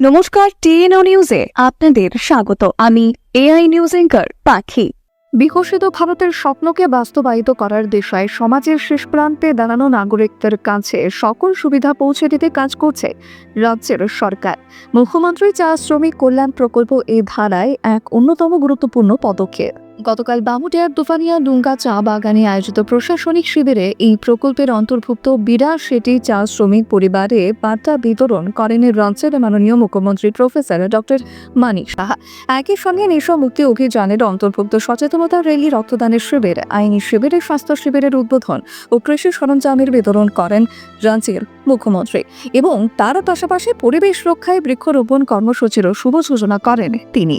নমস্কার, টিএনও নিউজে আপনাদের স্বাগত। আমি এআই নিউজ এঙ্কার পাখি। বিকশিত ভারতের স্বপ্নকে বাস্তবায়িত করার দেশায় সমাজের শেষ প্রান্তে দাঁড়ানো নাগরিকদের কাছে সকল সুবিধা পৌঁছে দিতে কাজ করছে রাজ্যের সরকার। মুখ্যমন্ত্রী চা শ্রমিক কল্যাণ প্রকল্প এ ধারায় এক অন্যতম গুরুত্বপূর্ণ পদক্ষেপ। গতকাল বামুটিয়ার দুফানিয়া ডুঙ্গা চা বাগানে আয়োজিত প্রশাসনিক শিবিরে এই প্রকল্পের অন্তর্ভুক্ত বিরাট সেটি, চা শ্রমিক পরিবারে বার্তা বিতরণ করেন রাজ্যের মাননীয় মুখ্যমন্ত্রী প্রফেসর ডক্টর মানিক সাহা। একই সঙ্গে নেশা মুক্তি অভিযানের অন্তর্ভুক্ত সচেতনতা র্যালি, রক্তদানের শিবির, আইনি শিবিরে স্বাস্থ্য শিবিরের উদ্বোধন ও কৃষি সরঞ্জামের বিতরণ করেন রাজ্যের মুখ্যমন্ত্রী এবং তার পাশাপাশি পরিবেশ রক্ষায় বৃক্ষরোপণ কর্মসূচিরও শুভ সূচনা করেন তিনি।